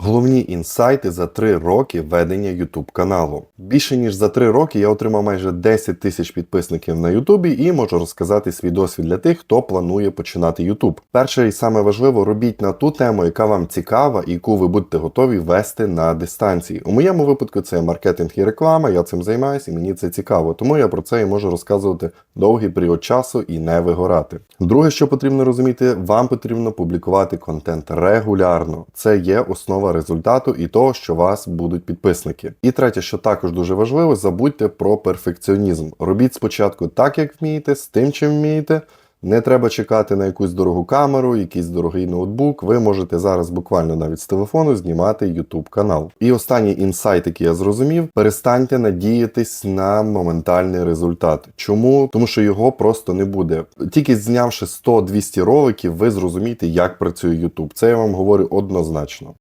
Головні інсайти за 3 роки ведення YouTube каналу. Більше ніж за 3 роки я отримав майже 10 тисяч підписників на YouTube і можу розказати свій досвід для тих, хто планує починати YouTube. Перше і саме важливо, робіть на ту тему, яка вам цікава і яку ви будете готові вести на дистанції. У моєму випадку це маркетинг і реклама. Я цим займаюся і мені це цікаво. Тому я про це і можу розказувати довгий період часу і не вигорати. Друге, що потрібно розуміти, вам потрібно публікувати контент регулярно. Це є основа результату і того, що вас будуть підписники. І третє, що також дуже важливо, забудьте про перфекціонізм. Робіть спочатку так, як вмієте, з тим, чим вмієте. Не треба чекати на якусь дорогу камеру, якийсь дорогий ноутбук. Ви можете зараз буквально навіть з телефону знімати YouTube канал. І останній інсайт, який я зрозумів, перестаньте надіятись на моментальний результат. Чому? Тому що його просто не буде. Тільки знявши 100-200 роликів, ви зрозумієте, як працює YouTube. Це я вам говорю однозначно.